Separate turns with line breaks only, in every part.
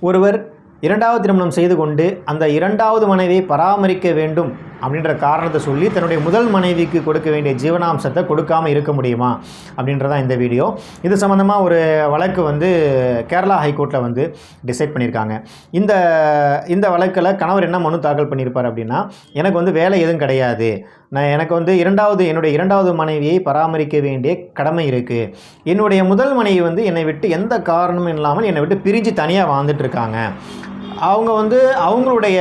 ஒருவர் இரண்டாவது திருமணம் செய்து கொண்டு அந்த இரண்டாவது மனைவியை பராமரிக்க வேண்டும். அப்படின்ற காரணத்தை சொல்லி தன்னுடைய முதல் மனைவிக்கு கொடுக்க வேண்டிய ஜீவனாம்சத்தை கொடுக்காமல் இருக்க முடியுமா அப்படின்றதான் இந்த வீடியோ. இது சம்மந்தமாக ஒரு வழக்கு வந்து கேரளா ஹைகோர்ட்டில் வந்து டிசைட் பண்ணியிருக்காங்க. இந்த இந்த வழக்கில் கணவர் என்ன மனு தாக்கல் பண்ணியிருப்பார் அப்படின்னா எனக்கு வந்து வேலை எதுவும் கிடையாது. நான் எனக்கு வந்து இரண்டாவது என்னுடைய இரண்டாவது மனைவியை பராமரிக்க வேண்டிய கடமை இருக்குது என்னுடைய முதல் மனைவி வந்து என்னை விட்டு எந்த காரணமும் இல்லாமல் என்னை விட்டு பிரிஞ்சு தனியாக வாழ்ந்துட்டுருக்காங்க அவங்க வந்து அவங்களுடைய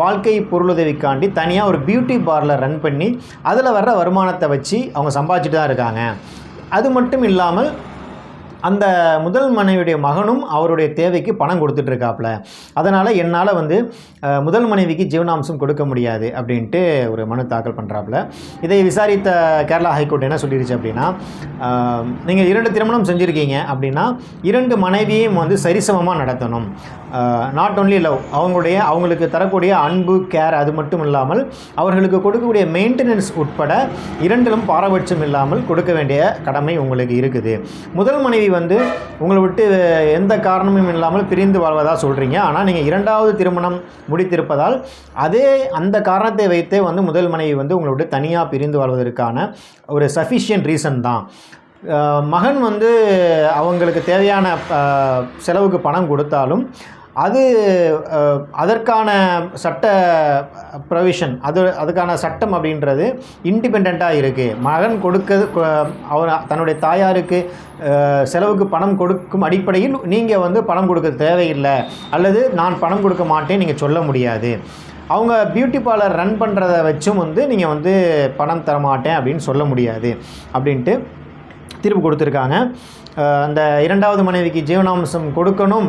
வாழ்க்கை பொருளுதவிக்காண்டி தனியாக ஒரு பியூட்டி பார்லர் ரன் பண்ணி அதில் வர்ற வருமானத்தை வச்சு அவங்க சம்பாதிச்சுட்டு தான் இருக்காங்க. அது மட்டும் இல்லாமல் அந்த முதல் மனைவியுடைய மகனும் அவருடைய தேவைக்கு பணம் கொடுத்துட்ருக்காப்புல அதனால் என்னால் வந்து முதல் மனைவிக்கு ஜீவனாம்சம் கொடுக்க முடியாது அப்படின்ட்டு ஒரு மனு தாக்கல் பண்ணுறாப்புல இதை விசாரித்த கேரளா ஹைகோர்ட் என்ன சொல்லிடுச்சு அப்படின்னா நீங்கள் இரண்டு திருமணம் செஞ்சுருக்கீங்க அப்படின்னா இரண்டு மனைவியையும் வந்து சரிசமமாக நடத்தணும். நாட் ஒன்லி லவ் அவங்களுடைய அவங்களுக்கு தரக்கூடிய அன்பு கேர் அது மட்டும் இல்லாமல் அவர்களுக்கு கொடுக்கக்கூடிய மெயின்டெனன்ஸ் உட்பட இரண்டிலும் பாரபட்சம் இல்லாமல் கொடுக்க வேண்டிய கடமை உங்களுக்கு இருக்குது. முதல் மனைவி வந்து உங்களை விட்டு எந்த காரணமும் இல்லாமல் பிரிந்து வாழ்வதாக சொல்கிறீங்க ஆனால் நீங்கள் இரண்டாவது திருமணம் முடித்திருப்பதால் அதே அந்த காரணத்தை வைத்தே வந்து முதல் மனைவி வந்து உங்களை விட்டு தனியாக பிரிந்து வாழ்வதற்கான ஒரு சஃபிஷியன்ட் ரீசன் தான். மகன் வந்து அவங்களுக்கு தேவையான செலவுக்கு பணம் கொடுத்தாலும் அது அதற்கான சட்ட ப்ரொவிஷன் அது அதுக்கான சட்டம் அப்படின்றது இண்டிபெண்ட்டாக இருக்குது மகன் கொடுக்க அவர் தன்னுடைய தாயாருக்கு செலவுக்கு பணம் கொடுக்கும் அடிப்படையில் நீங்கள் வந்து பணம் கொடுக்க தேவையில்லை அல்லது நான் பணம் கொடுக்க மாட்டேன் நீங்கள் சொல்ல முடியாது. அவங்க பியூட்டி பார்லர் ரன் பண்ணுறத வச்சும் வந்து நீங்கள் வந்து பணம் தர மாட்டேன் அப்படின்னு சொல்ல முடியாது அப்படின்ட்டு தீர்ப்பு கொடுத்துருக்காங்க. அந்த இரண்டாவது மனைவிக்கு ஜீவனாம்சம் கொடுக்கணும்.